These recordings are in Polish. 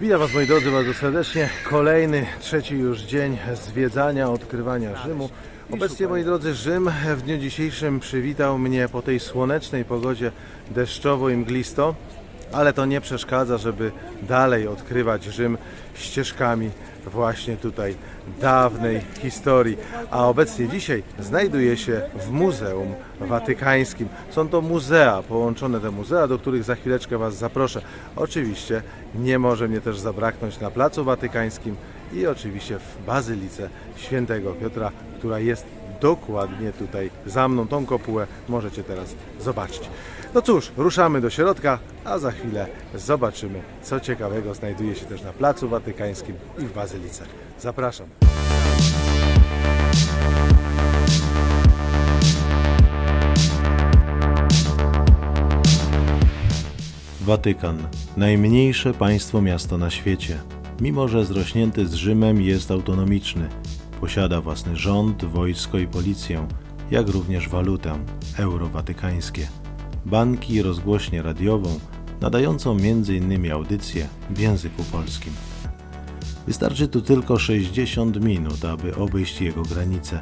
Witam Was moi drodzy bardzo serdecznie. Kolejny, trzeci już dzień zwiedzania, odkrywania Rzymu. Obecnie moi drodzy Rzym w dniu dzisiejszym przywitał mnie po tej słonecznej pogodzie deszczowo i mglisto, ale to nie przeszkadza, żeby dalej odkrywać Rzym ścieżkami właśnie tutaj dawnej historii. A obecnie dzisiaj znajduję się w Muzeum Watykańskim. Są to muzea, połączone te muzea, do których za chwileczkę Was zaproszę. Oczywiście nie może mnie też zabraknąć na Placu Watykańskim i oczywiście w Bazylice Świętego Piotra, która jest dokładnie tutaj za mną. Tą kopułę możecie teraz zobaczyć. No cóż, ruszamy do środka, a za chwilę zobaczymy, co ciekawego znajduje się też na Placu Watykańskim i w Bazylice. Zapraszam. Watykan. Najmniejsze państwo miasto na świecie. Mimo, że zrośnięty z Rzymem jest autonomiczny. Posiada własny rząd, wojsko i policję, jak również walutę euro watykańskie. Banki i rozgłośnię radiową, nadającą m.in. audycje w języku polskim. Wystarczy tu tylko 60 minut, aby obejść jego granice.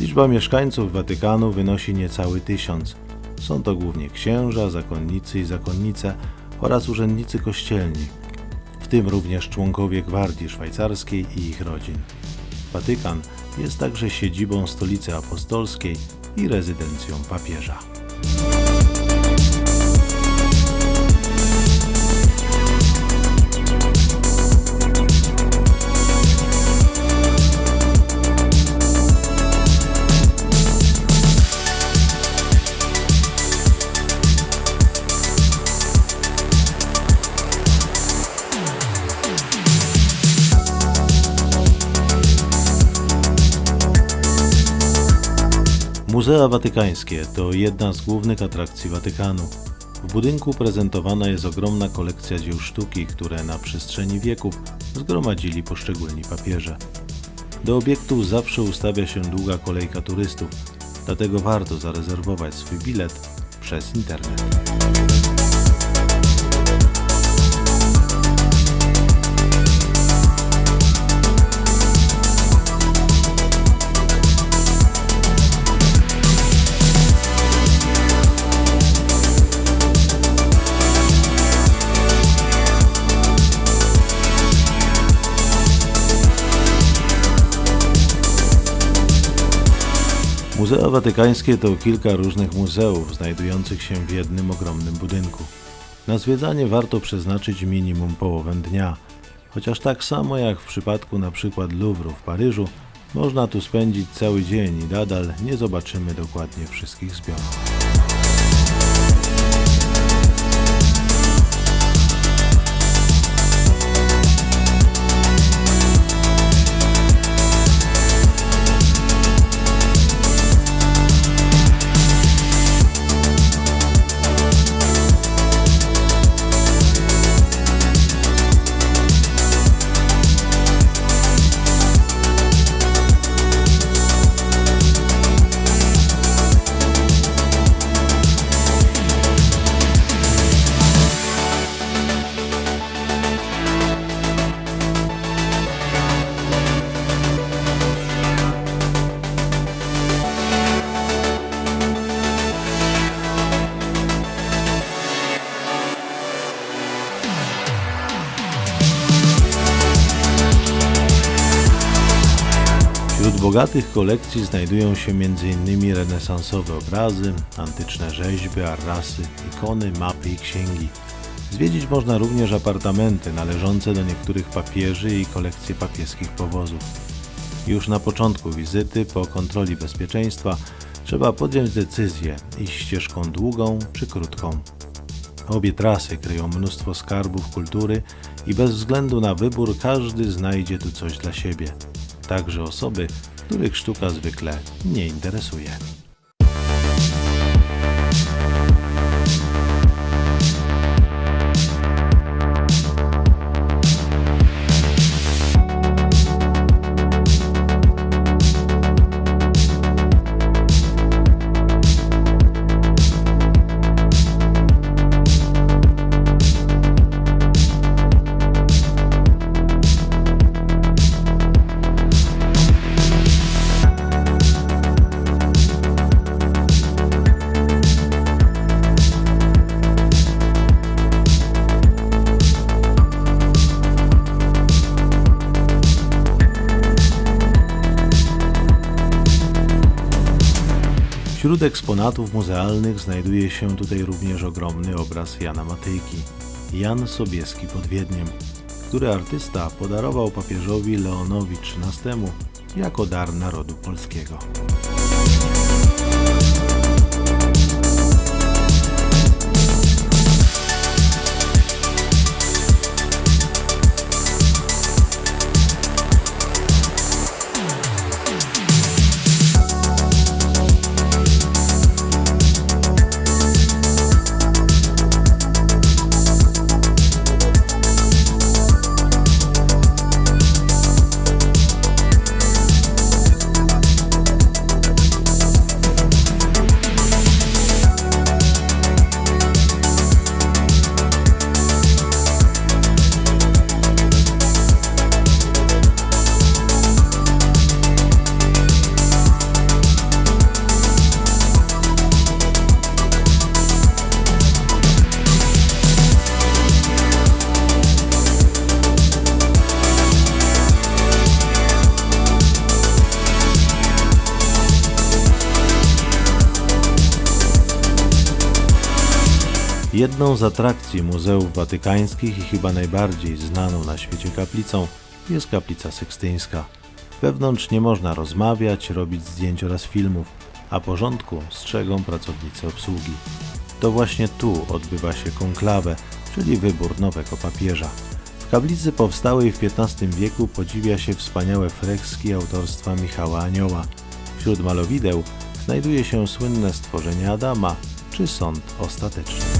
Liczba mieszkańców Watykanu wynosi niecały tysiąc. Są to głównie księża, zakonnicy i zakonnice oraz urzędnicy kościelni, w tym również członkowie Gwardii Szwajcarskiej i ich rodzin. Watykan jest także siedzibą stolicy apostolskiej i rezydencją papieża. Muzea Watykańskie to jedna z głównych atrakcji Watykanu. W budynku prezentowana jest ogromna kolekcja dzieł sztuki, które na przestrzeni wieków zgromadzili poszczególni papieże. Do obiektów zawsze ustawia się długa kolejka turystów, dlatego warto zarezerwować swój bilet przez internet. Muzea Watykańskie to kilka różnych muzeów znajdujących się w jednym ogromnym budynku. Na zwiedzanie warto przeznaczyć minimum połowę dnia, chociaż tak samo jak w przypadku np. Louvru w Paryżu, można tu spędzić cały dzień i nadal nie zobaczymy dokładnie wszystkich zbiorów. Bogatych kolekcji znajdują się m.in. renesansowe obrazy, antyczne rzeźby, arrasy, ikony, mapy i księgi. Zwiedzić można również apartamenty należące do niektórych papieży i kolekcje papieskich powozów. Już na początku wizyty, po kontroli bezpieczeństwa, trzeba podjąć decyzję, iść ścieżką długą czy krótką. Obie trasy kryją mnóstwo skarbów kultury i bez względu na wybór każdy znajdzie tu coś dla siebie. Także osoby, których sztuka zwykle nie interesuje. Wśród eksponatów muzealnych znajduje się tutaj również ogromny obraz Jana Matejki, Jan Sobieski pod Wiedniem, który artysta podarował papieżowi Leonowi XIII jako dar narodu polskiego. Jedną z atrakcji muzeów watykańskich i chyba najbardziej znaną na świecie kaplicą jest kaplica sekstyńska. Wewnątrz nie można rozmawiać, robić zdjęć oraz filmów, a porządku strzegą pracownicy obsługi. To właśnie tu odbywa się konklawę, czyli wybór nowego papieża. W kaplicy powstałej w XV wieku podziwia się wspaniałe freski autorstwa Michała Anioła. Wśród malowideł znajduje się słynne stworzenie Adama czy sąd ostateczny.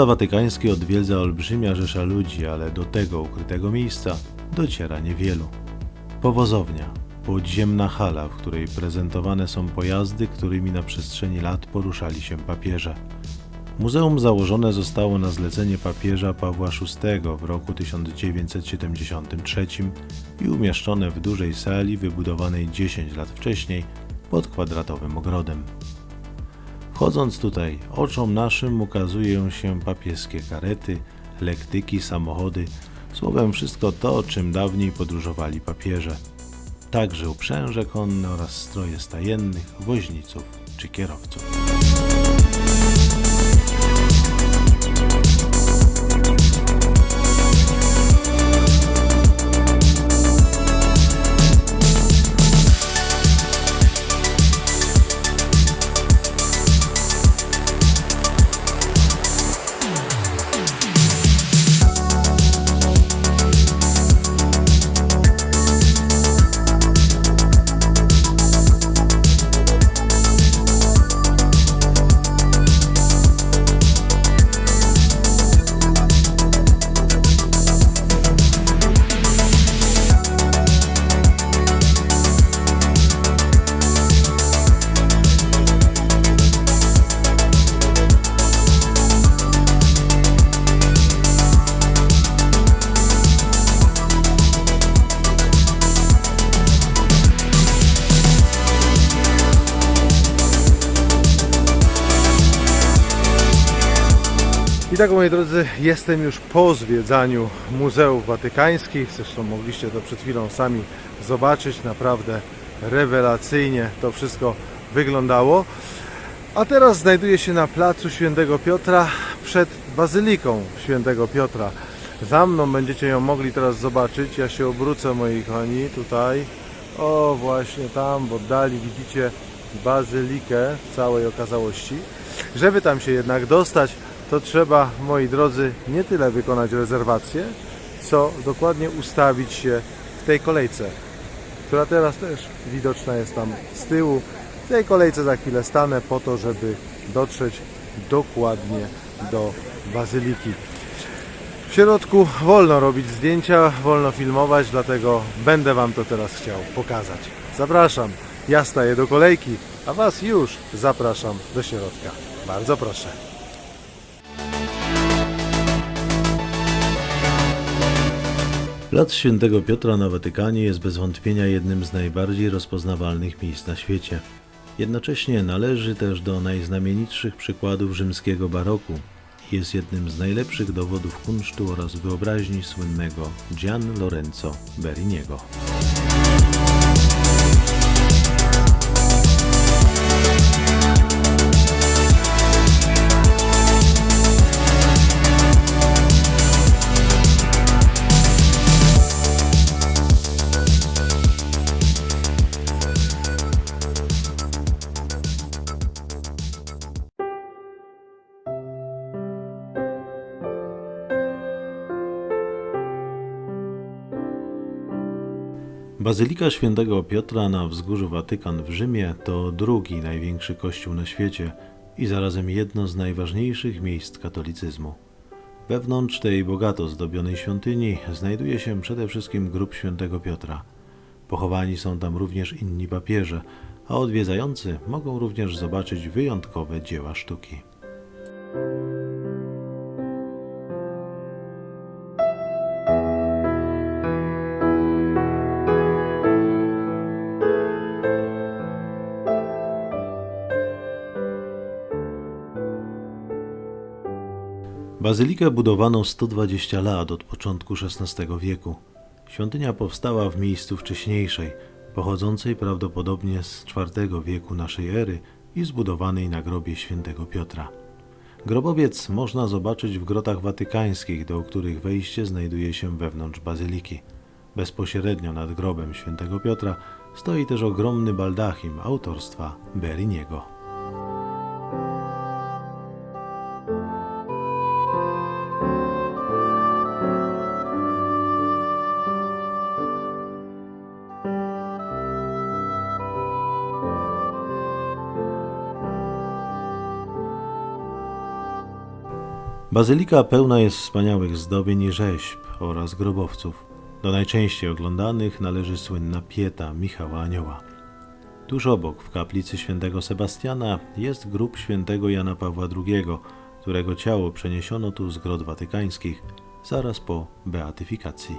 Muzea Watykańskie odwiedza olbrzymia rzesza ludzi, ale do tego ukrytego miejsca dociera niewielu. Powozownia, podziemna hala, w której prezentowane są pojazdy, którymi na przestrzeni lat poruszali się papieże. Muzeum założone zostało na zlecenie papieża Pawła VI w roku 1973 i umieszczone w dużej sali wybudowanej 10 lat wcześniej pod kwadratowym ogrodem. Wchodząc tutaj, oczom naszym ukazują się papieskie karety, lektyki, samochody, słowem wszystko to, czym dawniej podróżowali papieże. Także uprzęże konne oraz stroje stajennych, woźniców czy kierowców. Tak, moi drodzy, jestem już po zwiedzaniu Muzeów Watykańskich. Zresztą mogliście to przed chwilą sami zobaczyć. Naprawdę rewelacyjnie to wszystko wyglądało. A teraz znajduję się na placu Świętego Piotra przed Bazyliką Świętego Piotra. Za mną będziecie ją mogli teraz zobaczyć. Ja się obrócę, moi kochani, tutaj. O, właśnie tam w oddali widzicie bazylikę w całej okazałości. Żeby tam się jednak dostać, to trzeba, moi drodzy, nie tyle wykonać rezerwację, co dokładnie ustawić się w tej kolejce, która teraz też widoczna jest tam z tyłu. W tej kolejce za chwilę stanę po to, żeby dotrzeć dokładnie do bazyliki. W środku wolno robić zdjęcia, wolno filmować, dlatego będę Wam to teraz chciał pokazać. Zapraszam, ja staję do kolejki, a Was już zapraszam do środka. Bardzo proszę. Plac Świętego Piotra na Watykanie jest bez wątpienia jednym z najbardziej rozpoznawalnych miejsc na świecie. Jednocześnie należy też do najznamienitszych przykładów rzymskiego baroku. Jest jednym z najlepszych dowodów kunsztu oraz wyobraźni słynnego Gian Lorenzo Beriniego. Bazylika Świętego Piotra na wzgórzu Watykan w Rzymie to drugi największy kościół na świecie i zarazem jedno z najważniejszych miejsc katolicyzmu. Wewnątrz tej bogato zdobionej świątyni znajduje się przede wszystkim grób Świętego Piotra. Pochowani są tam również inni papieże, a odwiedzający mogą również zobaczyć wyjątkowe dzieła sztuki. Bazylikę budowano 120 lat od początku XVI wieku. Świątynia powstała w miejscu wcześniejszej, pochodzącej prawdopodobnie z IV wieku naszej ery i zbudowanej na grobie świętego Piotra. Grobowiec można zobaczyć w grotach watykańskich, do których wejście znajduje się wewnątrz bazyliki. Bezpośrednio nad grobem świętego Piotra stoi też ogromny baldachim autorstwa Beriniego. Bazylika pełna jest wspaniałych zdobień i rzeźb oraz grobowców. Do najczęściej oglądanych należy słynna pieta Michała Anioła. Tuż obok, w kaplicy świętego Sebastiana, jest grób świętego Jana Pawła II, którego ciało przeniesiono tu z grot watykańskich zaraz po beatyfikacji.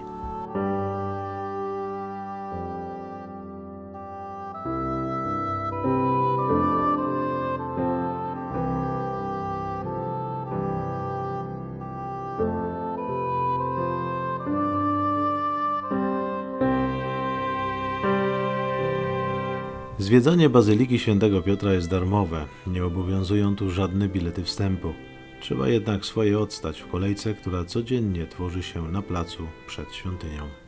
Zwiedzanie Bazyliki Świętego Piotra jest darmowe, nie obowiązują tu żadne bilety wstępu. Trzeba jednak swoje odstać w kolejce, która codziennie tworzy się na placu przed świątynią.